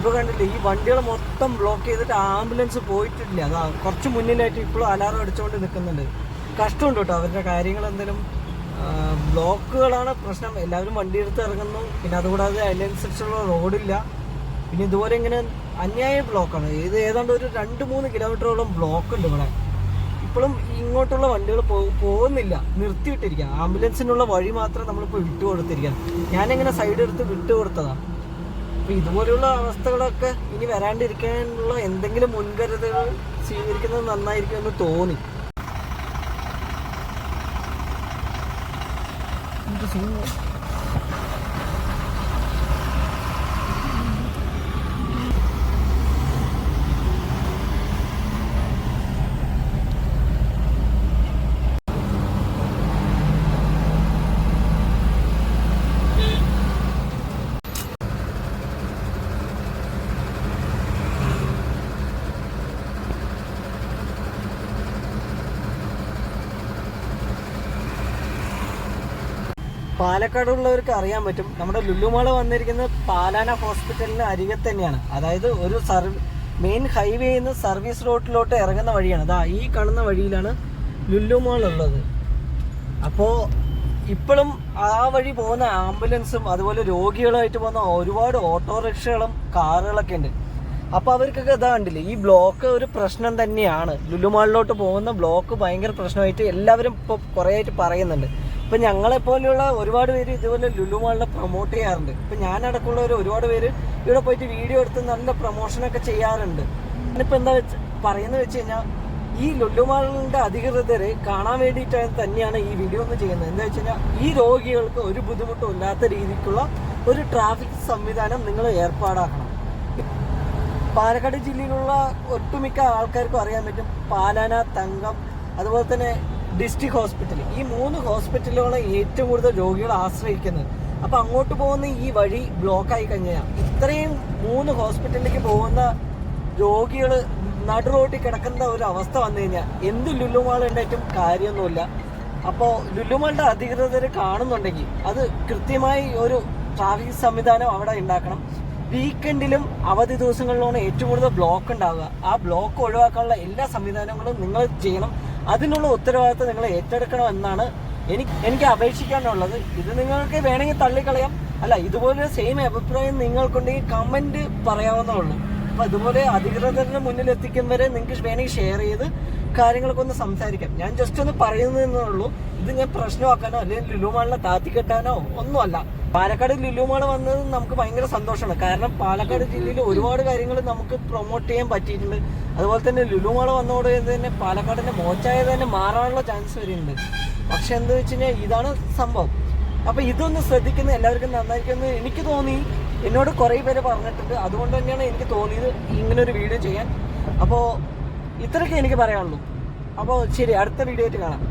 ഇപ്പോൾ കണ്ടില്ലേ ഈ വണ്ടികൾ മൊത്തം ബ്ലോക്ക് ചെയ്തിട്ട് ആംബുലൻസ് പോയിട്ടില്ല. അതാ കുറച്ച് മുന്നിലായിട്ട് ഇപ്പോഴും അലാറം അടിച്ചുകൊണ്ട് നിൽക്കുന്നുണ്ട് കഷ്ടമുണ്ട് കേട്ടോ അവരുടെ കാര്യങ്ങൾ എന്തെങ്കിലും ബ്ലോക്കുകളാണ് പ്രശ്നം. എല്ലാവരും വണ്ടി എടുത്ത് ഇറങ്ങുന്നു. പിന്നെ അതുകൂടാതെ അതിനനുസരിച്ചുള്ള റോഡില്ല പിന്നെ ഇതുപോലെ ഇങ്ങനെ അന്യായ ബ്ലോക്കാണ് ഇത് ഏതാണ്ട് ഒരു രണ്ട് മൂന്ന് കിലോമീറ്ററോളം ബ്ലോക്ക് ഉണ്ട് ഇവിടെ. ഇപ്പോഴും ഇങ്ങോട്ടുള്ള വണ്ടികൾ പോകുന്നില്ല. നിർത്തിയിട്ടിരിക്കുക ആംബുലൻസിനുള്ള വഴി മാത്രം നമ്മളിപ്പോൾ വിട്ടു കൊടുത്തിരിക്കുകയാണ് ഞാനിങ്ങനെ സൈഡ് എടുത്ത് വിട്ടു കൊടുത്തതാണ് അപ്പോൾ ഇതുപോലെയുള്ള അവസ്ഥകളൊക്കെ ഇനി വരാണ്ടിരിക്കാനുള്ള എന്തെങ്കിലും മുൻകരുതലുകൾ സ്വീകരിക്കുന്നത് നന്നായിരിക്കും എന്ന് തോന്നി സീൻ. പാലക്കാടുള്ളവർക്ക് അറിയാൻ പറ്റും. നമ്മുടെ ലുല്ലുമാള വന്നിരിക്കുന്നത് പാലാന ഹോസ്പിറ്റലിന് അരികെ തന്നെയാണ്. അതായത് ഒരു സർവ് മെയിൻ ഹൈവേയിൽ നിന്ന് സർവീസ് റോഡിലോട്ട് ഇറങ്ങുന്ന വഴിയാണ്. അതാ ഈ കാണുന്ന വഴിയിലാണ് ലുലുമാൾ ഉള്ളത്. അപ്പോൾ ഇപ്പോഴും ആ വഴി പോകുന്ന ആംബുലൻസും അതുപോലെ രോഗികളായിട്ട് പോകുന്ന ഒരുപാട് ഓട്ടോറിക്ഷകളും കാറുകളൊക്കെ ഉണ്ട്. അപ്പോൾ അവർക്കൊക്കെ ഇതാ കണ്ടില്ലേ ഈ ബ്ലോക്ക് ഒരു പ്രശ്നം തന്നെയാണ്. ലുലുമാളിലോട്ട് പോകുന്ന ബ്ലോക്ക് ഭയങ്കര പ്രശ്നമായിട്ട് എല്ലാവരും ഇപ്പോൾ കുറേ ആയിട്ട് പറയുന്നുണ്ട്. ഇപ്പം ഞങ്ങളെ പോലെയുള്ള ഒരുപാട് പേര് ഇതുപോലെ ലുലുമാളിനെ പ്രൊമോട്ട് ചെയ്യാറുണ്ട്. ഇപ്പൊ ഞാൻ അടക്കമുള്ളവർ ഒരുപാട് പേര് ഇവിടെ പോയിട്ട് വീഡിയോ എടുത്ത് നല്ല പ്രൊമോഷനൊക്കെ ചെയ്യാറുണ്ട്. ഞാനിപ്പോ എന്താ വെച്ച് പറയുന്നത് വെച്ച് കഴിഞ്ഞാൽ ഈ ലുലുമാളിന്റെ അധികൃതരെ കാണാൻ വേണ്ടിയിട്ടാണ് തന്നെയാണ് ഈ വീഡിയോ ഒന്ന് ചെയ്യുന്നത്. എന്താ വെച്ച് കഴിഞ്ഞാൽ ഈ രോഗികൾക്ക് ഒരു ബുദ്ധിമുട്ടും ഇല്ലാത്ത രീതിക്കുള്ള ഒരു ട്രാഫിക് സംവിധാനം നിങ്ങൾ ഏർപ്പാടാക്കണം. പാലക്കാട് ജില്ലയിലുള്ള ഒട്ടുമിക്ക ആൾക്കാർക്കും അറിയാൻ പറ്റും. പാലാന തങ്കം അതുപോലെ തന്നെ ഡിസ്ട്രിക്ട് ഹോസ്പിറ്റൽ ഈ മൂന്ന് ഹോസ്പിറ്റലുകളെ ഏറ്റവും കൂടുതൽ രോഗികൾ ആശ്രയിക്കുന്നത്. അപ്പൊ അങ്ങോട്ട് പോകുന്ന ഈ വഴി ബ്ലോക്ക് ആയി കഴിഞ്ഞാൽ ഇത്രയും മൂന്ന് ഹോസ്പിറ്റലിലേക്ക് പോകുന്ന രോഗികൾ നടു റോട്ടിൽ കിടക്കുന്ന ഒരു അവസ്ഥ വന്നു കഴിഞ്ഞാൽ എന്ത് ലുലുമാൾ ഉണ്ടായിട്ടും കാര്യമൊന്നുമില്ല. അപ്പോൾ ലുലുമാളുടെ അധികൃതർ കാണുന്നുണ്ടെങ്കിൽ അത് കൃത്യമായി ഒരു ട്രാഫിക് സംവിധാനം അവിടെ ഉണ്ടാക്കണം. വീക്കെൻഡിലും അവധി ദിവസങ്ങളിലാണ് ഏറ്റവും കൂടുതൽ ബ്ലോക്ക് ഉണ്ടാവുക. ആ ബ്ലോക്ക് ഒഴിവാക്കാനുള്ള എല്ലാ സംവിധാനങ്ങളും നിങ്ങൾ ചെയ്യണം. അതിനുള്ള ഉത്തരവാദിത്തം നിങ്ങൾ ഏറ്റെടുക്കണം എന്നാണ് എനിക്ക് എനിക്ക് അപേക്ഷിക്കാനുള്ളത്. ഇത് നിങ്ങൾക്ക് വേണമെങ്കിൽ തള്ളിക്കളയാം. അല്ല ഇതുപോലെ സെയിം അഭിപ്രായം നിങ്ങൾക്കുണ്ടെങ്കിൽ കമന്റ് പറയാവുന്നേ ഉള്ളൂ. അപ്പൊ അതുപോലെ അധികൃതരുടെ മുന്നിൽ എത്തിക്കും വരെ നിങ്ങൾക്ക് വേണമെങ്കിൽ ഷെയർ ചെയ്ത് കാര്യങ്ങളൊക്കെ ഒന്ന് സംസാരിക്കാം. ഞാൻ ജസ്റ്റ് ഒന്ന് പറയുന്നതെന്നേ ഉള്ളൂ. ഇത് ഞാൻ പ്രശ്നമാക്കാനോ അല്ലെങ്കിൽ ലുലുമാളിനെ താത്തിക്കെട്ടാനോ ഒന്നുമല്ല. പാലക്കാട് ലുലുമാണ് വന്നത് നമുക്ക് ഭയങ്കര സന്തോഷമാണ്. കാരണം പാലക്കാട് ജില്ലയിൽ ഒരുപാട് കാര്യങ്ങൾ നമുക്ക് പ്രൊമോട്ട് ചെയ്യാൻ പറ്റിയിട്ടുണ്ട്. അതുപോലെ തന്നെ ലുലുമാൾ വന്നതോട് തന്നെ പാലക്കാടിന്റെ മോശമായത് തന്നെ മാറാനുള്ള ചാൻസ് വരുന്നുണ്ട് പക്ഷെ എന്താ വെച്ച് കഴിഞ്ഞാൽ ഇതാണ് സംഭവം. അപ്പൊ ഇതൊന്ന് ശ്രദ്ധിക്കുന്ന എല്ലാവർക്കും നന്നായിരിക്കുമെന്ന് എനിക്ക് തോന്നി. എന്നോട് കുറേ പേര് പറഞ്ഞിട്ടുണ്ട്. അതുകൊണ്ട് തന്നെയാണ് എനിക്ക് തോന്നിയത് ഇങ്ങനെ ഒരു വീഡിയോ ചെയ്യാൻ. അപ്പോൾ ഇത്രയൊക്കെ എനിക്ക് പറയാനുള്ളൂ. അപ്പോൾ ശരി അടുത്ത വീഡിയോ ആയിട്ട് കാണാം.